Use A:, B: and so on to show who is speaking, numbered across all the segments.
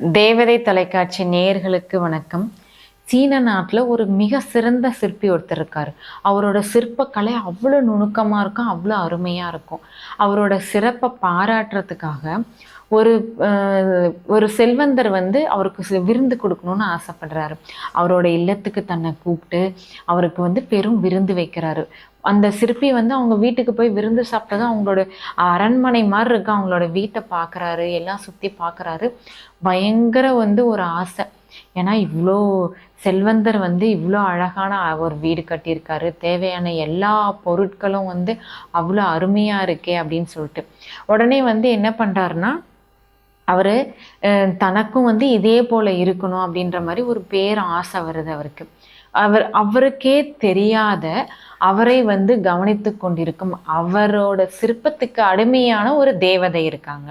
A: தேவதை தொலைக்காட்சி நேயர்களுக்கு வணக்கம். சீன நாட்டில் ஒரு மிக சிறந்த சிற்பி ஒருத்தர் இருக்கார். அவரோட சிற்பக்கலை அவ்வளோ நுணுக்கமாக இருக்கும் அவ்வளோ அருமையாக இருக்கும். அவரோட சிறப்பை பாராட்டுறதுக்காக ஒரு ஒரு செல்வந்தர் வந்து அவருக்கு விருந்து கொடுக்கணும்னு ஆசைப்படுறாரு. அவரோட இல்லத்துக்கு தன்னை கூப்பிட்டு அவருக்கு வந்து பெரும் விருந்து வைக்கிறாரு. அந்த சிற்பி வந்து அவங்க வீட்டுக்கு போய் விருந்து சாப்பிட்டதும் அவங்களோட அரண்மனை மாதிரி இருக்கு அவங்களோட வீட்டை பார்க்குறாரு எல்லாம் சுற்றி பார்க்குறாரு பயங்கர வந்து ஒரு ஆசை. ஏன்னா இவ்வளோ செல்வந்தர் வந்து இவ்வளோ அழகான ஒரு வீடு கட்டியிருக்காரு. தேவையான எல்லா பொருட்களும் வந்து அவ்வளோ அருமையாக இருக்கே அப்படின்னு சொல்லிட்டு. உடனே வந்து என்ன பண்ணுறாருன்னா அவர் தனக்கும் வந்து இதே போல் இருக்கணும் அப்படின்ற மாதிரி ஒரு பேர் ஆசை வருது அவருக்கு. அவர் அவருக்கே தெரியாத அவரை வந்து கவனித்து கொண்டிருக்கும் அவரோட சிற்பத்துக்கு அடிமையான ஒரு தேவதை இருக்காங்க.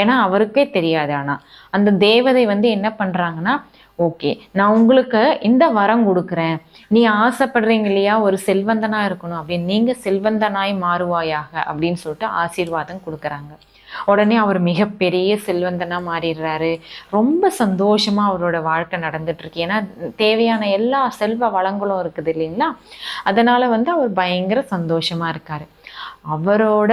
A: ஏன்னா அவருக்கே தெரியாது ஆனால் அந்த தேவதை வந்து என்ன பண்ணுறாங்கன்னா ஓகே நான் உங்களுக்கு இந்த வரம் கொடுக்குறேன். நீ ஆசைப்படுறீங்க இல்லையா? ஒரு செல்வந்தனாக இருக்கணும். அப்படின்னு நீங்கள் செல்வந்தனாய் மாறுவாயாக அப்படின்னு சொல்லிட்டு ஆசீர்வாதம் கொடுக்குறாங்க. உடனே அவர் மிகப்பெரிய செல்வந்தனாக மாறிடுறாரு. ரொம்ப சந்தோஷமாக அவரோட வாழ்க்கை நடந்துட்டுருக்கு. ஏன்னா தேவையான எல்லா செல்வ வளங்களும் இருக்குது இல்லைங்களா? அதனால் வந்து அவர் பயங்கர சந்தோஷமாக இருக்கார். அவரோட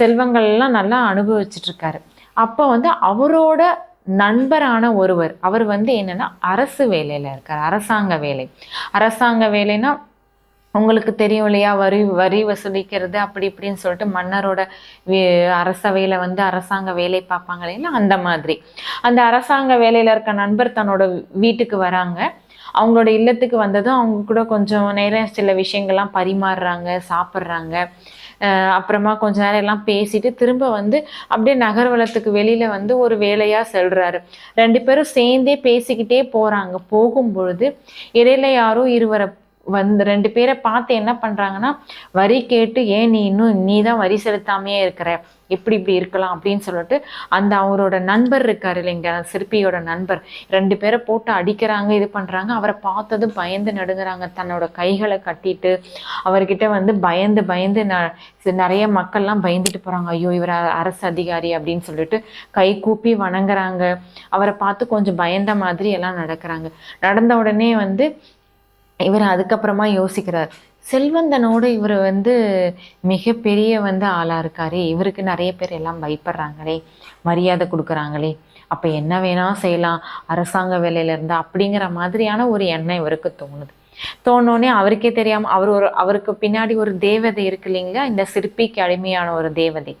A: செல்வங்கள்லாம் நல்லா அனுபவிச்சிட்ருக்காரு அப்போ வந்து அவரோட நண்பரான ஒருவர். அவர் வந்து என்னன்னா அரசு வேலையில் இருக்கார். அரசாங்க வேலை. அரசாங்க வேலைன்னா உங்களுக்கு தெரியும் இல்லையா வரி வரி வசூலிக்கிறது அப்படி இப்படின்னு சொல்லிட்டு மன்னரோட வே- வந்து அரசாங்க வேலை பார்ப்பாங்க இல்லைங்களா அந்த மாதிரி. அந்த அரசாங்க வேலையில் இருக்க நண்பர் தன்னோட வீட்டுக்கு வராங்க. அவங்களோட இல்லத்துக்கு வந்ததும் அவங்க கூட கொஞ்சம் நேரம் சில விஷயங்கள்லாம் பரிமாறுறாங்க சாப்பிட்றாங்க. அப்புறமா கொஞ்ச நேரம் எல்லாம் பேசிட்டு திரும்ப வந்து அப்படியே நகர்வலத்துக்கு வெளியில வந்து ஒரு வேலையா செல்றாரு. ரெண்டு பேரும் சேர்ந்தே பேசிக்கிட்டே போறாங்க. போகும்பொழுது இடையில யாரோ இருவரை வந்து ரெண்டு பேரை பார்த்து என்ன பண்ணுறாங்கன்னா வரி கேட்டு ஏன் நீ இன்னும் நீ தான் வரி செலுத்தாமையே இருக்கிற? எப்படி இப்படி இருக்கலாம்? அப்படின்னு சொல்லிட்டு அந்த அவரோட நண்பர் இருக்கார் இல்லைங்க சிற்பியோட நண்பர். ரெண்டு பேரை போட்டு அடிக்கிறாங்க இது பண்ணுறாங்க அவரை பார்த்ததும் பயந்து நடுங்குறாங்க. தன்னோட கைகளை கட்டிட்டு அவர்கிட்ட வந்து பயந்து பயந்து ந நிறைய மக்கள்லாம் பயந்துட்டு போகிறாங்க ஐயோ இவர் அரசு அதிகாரி அப்படின்னு சொல்லிட்டு கை கூப்பி வணங்குறாங்க. அவரை பார்த்து கொஞ்சம் பயந்த மாதிரி எல்லாம் நடக்கிறாங்க. நடந்த உடனே வந்து இவர் அதுக்கப்புறமா யோசிக்கிறார். செல்வந்தனோடு இவர் வந்து மிகப்பெரிய வந்து ஆளாக இருக்காரு. இவருக்கு நிறைய பேர் எல்லாம் பயப்படுறாங்களே மரியாதை கொடுக்குறாங்களே. அப்போ என்ன வேணால் செய்யலாம். அரசாங்க வேலையிலேருந்து அப்படிங்கிற மாதிரியான ஒரு எண்ணம் இவருக்கு தோணுது. தோணுனே அவருக்கே தெரியாமல் அவர் ஒரு அவருக்கு பின்னாடி ஒரு தேவதை இருக்கு இல்லைங்களா? இந்த சிற்பிக்கு அடிமையான ஒரு தேவதை.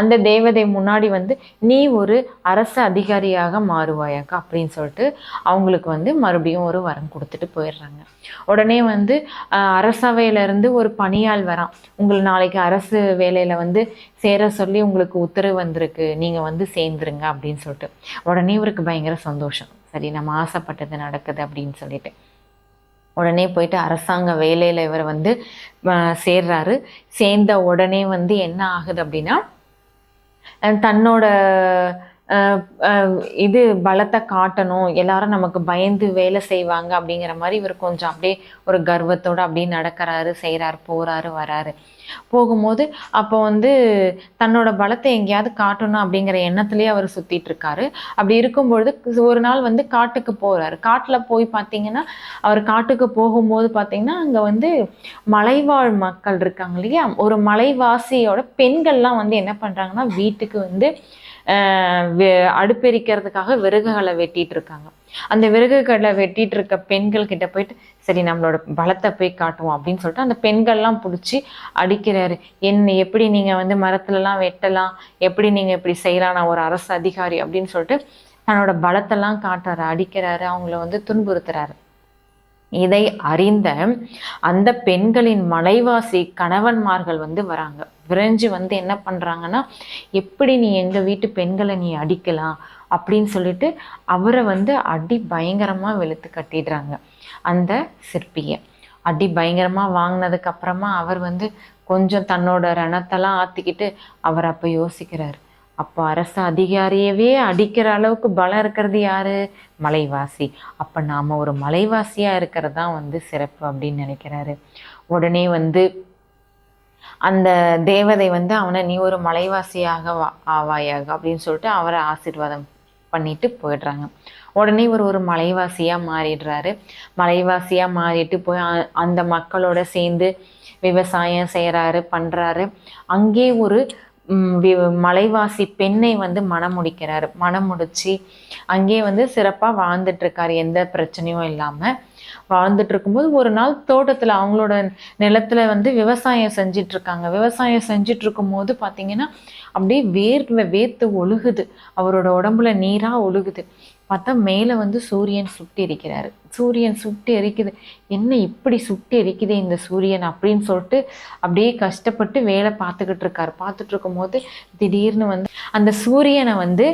A: அந்த தேவதை முன்னாடி வந்து நீ ஒரு அரசு அதிகாரியாக மாறுவாயாக்கா? அப்படின்னு சொல்லிட்டு அவங்களுக்கு வந்து மறுபடியும் ஒரு வரம் கொடுத்துட்டு போயிடுறாங்க. உடனே வந்து அரசவையிலேருந்து ஒரு பணியாள் வரான். உங்களை நாளைக்கு அரசு வேலையில் வந்து சேர சொல்லி உங்களுக்கு உத்தரவு வந்திருக்கு. நீங்கள் வந்து சேர்ந்துருங்க அப்படின்னு சொல்லிட்டு. உடனே இவருக்கு பயங்கர சந்தோஷம். சரி நம்ம ஆசைப்பட்டது நடக்குது அப்படின்னு சொல்லிட்டு. உடனே போயிட்டு அரசாங்க வேலையில் இவர் வந்து சேர்றாரு. சேர்ந்த உடனே வந்து என்ன ஆகுது அப்படின்னா தன்னோட இது பலத்தை காட்டணும். எல்லாரும் நமக்கு பயந்து வேலை செய்வாங்க அப்படிங்கிற மாதிரி இவர் கொஞ்சம் அப்படியே ஒரு கர்வத்தோடு அப்படியே நடக்கிறாரு செய்கிறாரு போகிறாரு வராரு. போகும்போது அப்போ வந்து தன்னோட பலத்தை எங்கேயாவது காட்டணும் அப்படிங்கிற எண்ணத்துலேயே அவர் சுற்றிட்டு இருக்காரு. அப்படி இருக்கும்பொழுது ஒரு நாள் வந்து காட்டுக்கு போகிறாரு காட்டில் போய் பார்த்தீங்கன்னா அவர் காட்டுக்கு போகும்போது பார்த்தீங்கன்னா அங்கே வந்து மலைவாழ் மக்கள் இருக்காங்க இல்லையா? ஒரு மலைவாசியோட பெண்கள்லாம் வந்து என்ன பண்ணுறாங்கன்னா வீட்டுக்கு வந்து அடுப்பெரிக்கிறதுக்காக விறகுகளை வெட்டிட்டு இருக்காங்க அந்த விறகுகளை வெட்டிட்டு இருக்க பெண்கள் கிட்ட போயிட்டு சரி நம்மளோட பலத்தை போய் காட்டுவோம் அப்படின்னு சொல்லிட்டு அந்த பெண்கள்லாம் பிடிச்சி அடிக்கிறாரு. என்ன எப்படி நீங்க வந்து மரத்துலலாம் வெட்டலாம்? எப்படி நீங்க இப்படி செய்யலாம்? நான் ஒரு அரசு அதிகாரி அப்படின்னு சொல்லிட்டு தன்னோட பலத்தெல்லாம் காட்டுறாரு அடிக்கிறாரு அவங்கள வந்து துன்புறுத்துறாரு. இதை அறிந்த அந்த பெண்களின் மலைவாசி கணவன்மார்கள் வந்து வராங்க. விரைஞ்சு வந்து என்ன பண்ணுறாங்கன்னா எப்படி நீ எங்கள் வீட்டு பெண்களை நீ அடிக்கலாம்? அப்படின்னு சொல்லிட்டு அவரை வந்து அடி பயங்கரமாக வெளுத்து கட்டிடுறாங்க அந்த சிற்பியை. அடி பயங்கரமாக வாங்கினதுக்கு அப்புறமா அவர் வந்து கொஞ்சம் தன்னோட ரணத்தெல்லாம் ஆற்றிக்கிட்டு அவர் அப்போ யோசிக்கிறார். அப்போ அரசு அதிகாரியவே அடிக்கிற அளவுக்கு பலம் இருக்கிறது யாரு? மலைவாசி. அப்போ நாம் ஒரு மலைவாசியாக இருக்கிறது தான் வந்து சிறப்பு அப்படின்னு நினைக்கிறாரு. உடனே வந்து அந்த தேவதை வந்து அவனை நீ ஒரு மலைவாசியாக வா- ஆவாயாக அப்படின்னு சொல்லிட்டு அவரை ஆசீர்வாதம் பண்ணிட்டு போயிடுறாங்க. உடனே இவர் ஒரு மலைவாசியாக மாறிடுறாரு. மலைவாசியாக மாறிட்டு போய் அந்த மக்களோட சேர்ந்து விவசாயம் செய்கிறாரு பண்ணுறாரு அங்கே ஒரு மலைவாசி பெண்ணை வந்து மணம் முடிக்கிறாரு. மணம் முடித்து அங்கே வந்து சிறப்பாக வாழ்ந்துட்டுருக்காரு எந்த பிரச்சனையும் இல்லாமல் வாழ்ந்துட்டு இருக்கும்போது ஒரு நாள் தோட்டத்தில் அவங்களோட நிலத்துல வந்து விவசாயம் செஞ்சிட்டு இருக்காங்க விவசாயம் செஞ்சுட்டு இருக்கும்போது பார்த்தீங்கன்னா அப்படியே வேர்வை வேர்த்து ஒழுகுது. அவரோட உடம்புல நீராக ஒழுகுது. பார்த்தா மேலே வந்து சூரியன் சுட்டி எரிக்கிறாரு சூரியன் சுட்டி எரிக்குது. என்ன இப்படி சுட்டி எரிக்குதே இந்த சூரியன் அப்படின்னு சொல்லிட்டு அப்படியே கஷ்டப்பட்டு வேலை பார்த்துக்கிட்டு இருக்காரு பார்த்துட்டு இருக்கும்போது திடீர்னு வந்து அந்த சூரியனை வந்து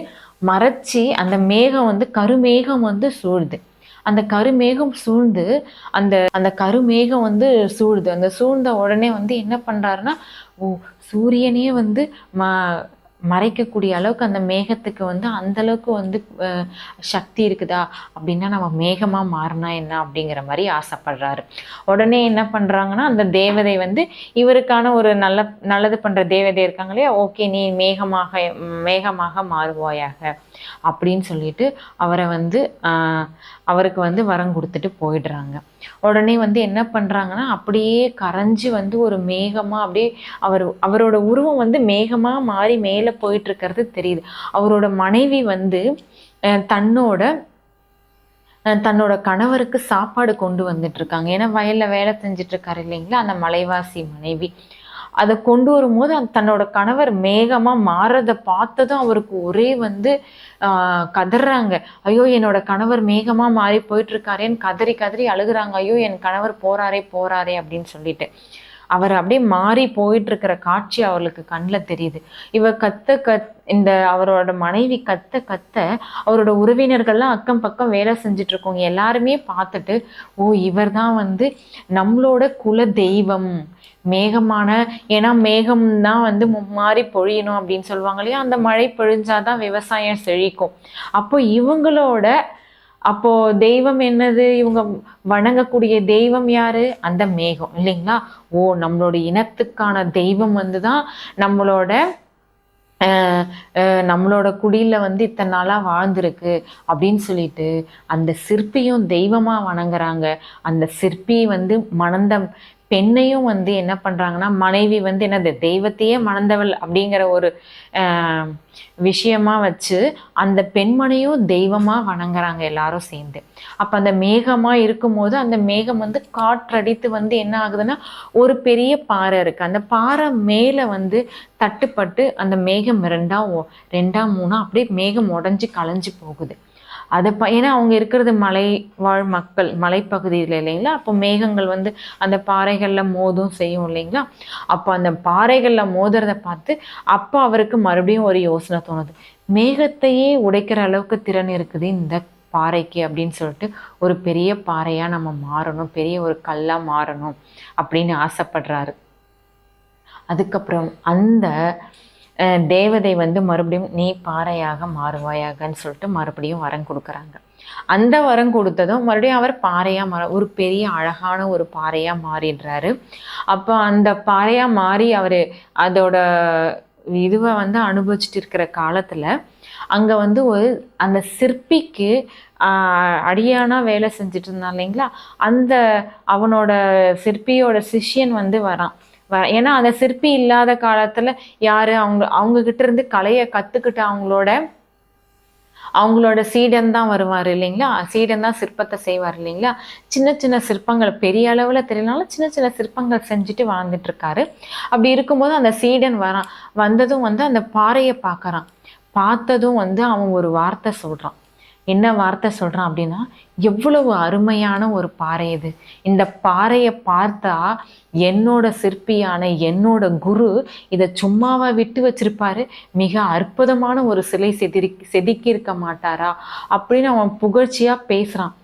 A: மறைச்சி அந்த மேகம் வந்து கருமேகம் வந்து சூழுது அந்த கருமேகம் சூழ்ந்து அந்த அந்த கருமேகம் வந்து சூழுது அந்த சூழ்ந்த உடனே வந்து என்ன பண்ணுறாருன்னா ஓ சூரியனே வந்து ம மறைக்கக்கூடிய அளவுக்கு அந்த மேகத்துக்கு வந்து அந்த அளவுக்கு வந்து சக்தி இருக்குதா? அப்படின்னா நம்ம மேகமாக மாறினா என்ன? அப்படிங்கிற மாதிரி ஆசைப்படுறாரு. உடனே என்ன பண்ணுறாங்கன்னா அந்த தேவதை வந்து இவருக்கான ஒரு நல்ல நல்லது பண்ணுற தேவதை இருக்காங்க இல்லையா? ஓகே நீ மேகமாக மேகமாக மாறுவாயாக அப்படின்னு சொல்லிட்டு அவரை வந்து அவருக்கு வந்து வரம் கொடுத்துட்டு போயிடுறாங்க. உடனே வந்து என்ன பண்ணுறாங்கன்னா அப்படியே கரைஞ்சி வந்து ஒரு மேகமாக அப்படியே அவர் அவரோட உருவம் வந்து மேகமாக மாறி மேலே போயிட்டுருக்கிறது தெரியுது. அவரோட மனைவி வந்து தன்னோட தன்னோட கணவருக்கு சாப்பாடு கொண்டு வந்துட்டு இருக்காங்க ஏன்னா வயல்ல வேலை செஞ்சுட்டு இருக்காரு இல்லைங்களா அந்த மலைவாசி மனைவி. அதை கொண்டு வரும்போது அந்த தன்னோட கணவர் மேகமாக மாறதை பார்த்ததும் அவருக்கு ஒரே வந்து கதறாங்க. ஐயோ என்னோட கணவர் மேகமாக மாறி போயிட்டு இருக்காரேன்னு கதறி கதறி அழுகுறாங்க. ஐயோ என் கணவர் போறாரே போறாரே அப்படின்னு சொல்லிட்டு. அவர் அப்படியே மாறி போயிட்டு இருக்கிற காட்சி அவர்களுக்கு கண்ணில் தெரியுது. இவர் கத்த கத் இந்த அவரோட மனைவி கத்த கத்த அவரோட உறவினர்கள்லாம் அக்கம் பக்கம் வேலை செஞ்சுட்டு இருக்கவங்க எல்லாருமே பார்த்துட்டு ஓ இவர் தான் வந்து நம்மளோட குல தெய்வம். மேகமான ஏன்னா மேகம் தான் வந்து மும்மாறி பொழியணும் அப்படின்னு சொல்லுவாங்க இல்லையா? அந்த மழை பொழிஞ்சாதான் விவசாயம் செழிக்கும். அப்போ இவங்களோட அப்போ தெய்வம் என்னது? இவங்க வணங்கக்கூடிய தெய்வம் யாரு? அந்த மேகம் இல்லைங்களா? ஓ நம்மளோட இனத்துக்கான தெய்வம் வந்து தான் நம்மளோட நம்மளோட குடியில் வந்து இத்தனை நாளாக வாழ்ந்திருக்கு அப்படின்னு சொல்லிட்டு அந்த சிற்பியும் தெய்வமாக வணங்குறாங்க. அந்த சிற்பி வந்து மணந்த பெண்ணையும் வந்து என்ன பண்றாங்கன்னா மனைவி வந்து என்னது தெய்வத்தையே மணந்தவள் அப்படிங்கிற ஒரு விஷயமா வச்சு அந்த பெண்மனையும் தெய்வமா வணங்குறாங்க எல்லாரும் சேர்ந்து. அப்ப அந்த மேகமா இருக்கும்போது அந்த மேகம் வந்து காற்றடித்து வந்து என்ன ஆகுதுன்னா ஒரு பெரிய பாறை இருக்கு. அந்த பாறை மேல வந்து தட்டுப்பட்டு அந்த மேகம் ரெண்டா ஒ- ரெண்டா மூணா அப்படியே மேகம் உடஞ்சி கலைஞ்சு போகுது. அதை ப ஏன்னா அவங்க இருக்கிறது மலை வாழ் மக்கள் மலைப்பகுதியில் இல்லைங்களா? அப்போ மேகங்கள் வந்து அந்த பாறைகளில் மோதும் செய்யும் இல்லைங்களா? அப்போ அந்த பாறைகளில் மோதுறத பார்த்து அப்போ அவருக்கு மறுபடியும் ஒரு யோசனை தோணுது. மேகத்தையே உடைக்கிற அளவுக்கு திறன் இருக்குது இந்த பாறைக்கு அப்படின்னு சொல்லிட்டு ஒரு பெரிய பாறையாக நம்ம மாறணும் பெரிய ஒரு கல்லாக மாறணும் அப்படின்னு ஆசைப்படுறாரு. அதுக்கப்புறம் அந்த தேவதை வந்து மறுபடியும் நீ பாறையாக மாறுவாயாகன்னு சொல்லிட்டு மறுபடியும் வரம் கொடுக்குறாங்க. அந்த வரம் கொடுத்ததும் மறுபடியும் அவர் பாறையாக மாற ஒரு பெரிய அழகான ஒரு பாறையாக மாறிடுறாரு. அப்போ அந்த பாறையாக மாறி அவர் அதோட இதுவை வந்து அனுபவிச்சுட்டு இருக்கிற காலத்தில் அங்கே வந்து ஒரு அந்த சிற்பிக்கு அடியானா வேலை செஞ்சுட்டு இருந்தான் இல்லைங்களா? அந்த அவனோட சிற்பியோட சிஷ்யன் வந்து வரான். ஏன்னா அந்த சிற்பி இல்லாத காலத்துல யாரு? அவங்க அவங்க கிட்ட இருந்து கலையை கத்துக்கிட்ட அவங்களோட அவங்களோட சீடன் தான் வருவார் இல்லைங்களா? சீடன் தான் சிற்பத்தை செய்வார் இல்லைங்களா? சின்ன சின்ன சிற்பங்கள் பெரிய அளவில் தெரியலனாலும் சின்ன சின்ன சிற்பங்கள் செஞ்சுட்டு வாழ்ந்துட்டு இருக்காரு அப்படி இருக்கும்போது அந்த சீடன் வரான். வந்ததும் வந்து அந்த பாறையை பார்க்குறான். பார்த்ததும் வந்து அவன் ஒரு வார்த்தை சொல்கிறான் என்ன வார்த்தை சொல்கிறான் அப்படின்னா எவ்வளவு அருமையான ஒரு பாறை இது. இந்த பாறையை பார்த்தா என்னோட சிற்பியான என்னோட குரு இதை சும்மாவா விட்டு வச்சிருப்பாரு. மிக அற்புதமான ஒரு சிலை செதுரி செதுக்கியிருக்க மாட்டாரா அப்படின்னு அவன் புகழ்ச்சியாக பேசுகிறான்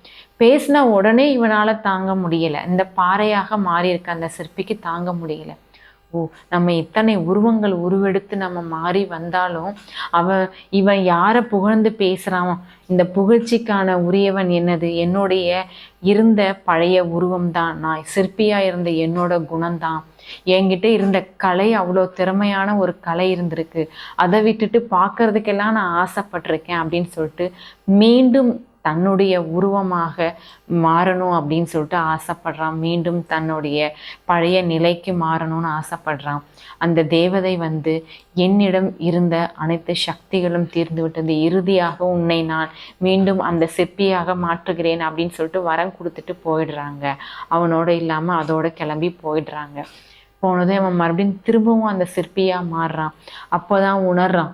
A: பேசின உடனே இவனால் தாங்க முடியலை. இந்த பாறையாக மாறியிருக்க அந்த சிற்பிக்கு தாங்க முடியலை. ஓ நம்ம இத்தனை உருவங்கள் உருவெடுத்து நம்ம மாறி வந்தாலும் அவன் இவன் யாரை புகழ்ந்து பேசுகிறான் இந்த புகழ்ச்சிக்கான உரியவன் என்னது? என்னுடைய இருந்த பழைய உருவம்தான். நான் சிற்பியாக இருந்த என்னோட குணம்தான். என்கிட்ட இருந்த கலை அவ்வளோ திறமையான ஒரு கலை இருந்திருக்கு. அதை விட்டுட்டு பார்க்கறதுக்கெல்லாம் நான் ஆசைப்பட்டிருக்கேன் அப்படின்னு சொல்லிட்டு மீண்டும் தன்னுடைய உருவமாக மாறணும் அப்படின்னு சொல்லிட்டு ஆசைப்படுறான். மீண்டும் தன்னுடைய பழைய நிலைக்கு மாறணும்னு ஆசைப்படுறான். அந்த தேவதை வந்து என்னிடம் இருந்த அனைத்து சக்திகளும் தீர்ந்து விட்டது. இறுதியாக உன்னை நான் மீண்டும் அந்த சிற்பியாக மாற்றுகிறேன் அப்படின்னு சொல்லிட்டு வரம் கொடுத்துட்டு போயிடுறாங்க. அவனோட இல்லாமல் அதோட கிளம்பி போயிடுறாங்க. போனதும் அவன் மறுபடியும் திரும்பவும் அந்த சிற்பியாக மாறுறான். அப்போ தான் உணர்றான்.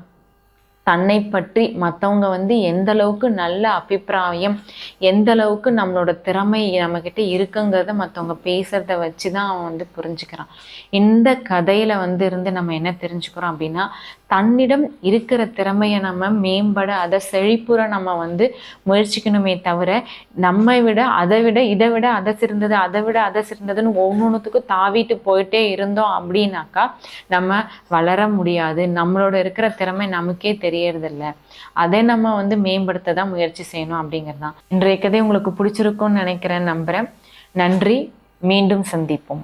A: தன்னை பற்றி மற்றவங்க வந்து எந்த அளவுக்கு நல்ல அபிப்பிராயம் எந்த அளவுக்கு நம்மளோட திறமை நம்மக்கிட்ட இருக்குங்கிறத மற்றவங்க பேசுகிறத வச்சு தான் அவன் வந்து புரிஞ்சுக்கிறான். இந்த கதையில் வந்து இருந்து நம்ம என்ன தெரிஞ்சுக்கிறோம் அப்படின்னா தன்னிடம் இருக்கிற திறமையை நம்ம மேம்பட அதை செழிப்புற நம்ம வந்து முயற்சிக்கணுமே தவிர நம்மை விட அதை விட இதை விட அதை சிறந்தது அதை விட அதை சிறந்ததுன்னு ஒவ்வொன்றுத்துக்கும் தாவிட்டு போயிட்டே இருந்தோம் அப்படின்னாக்கா நம்ம வளர முடியாது. நம்மளோட இருக்கிற திறமை நமக்கே தெரியறதில்ல. அதை நம்ம வந்து மேம்படுத்த தான் முயற்சி செய்யணும் அப்படிங்கிறது தான் இன்றைய கதை உங்களுக்கு பிடிச்சிருக்கும்னு நினைக்கிறேன் நம்புகிறேன் நன்றி. மீண்டும் சந்திப்போம்.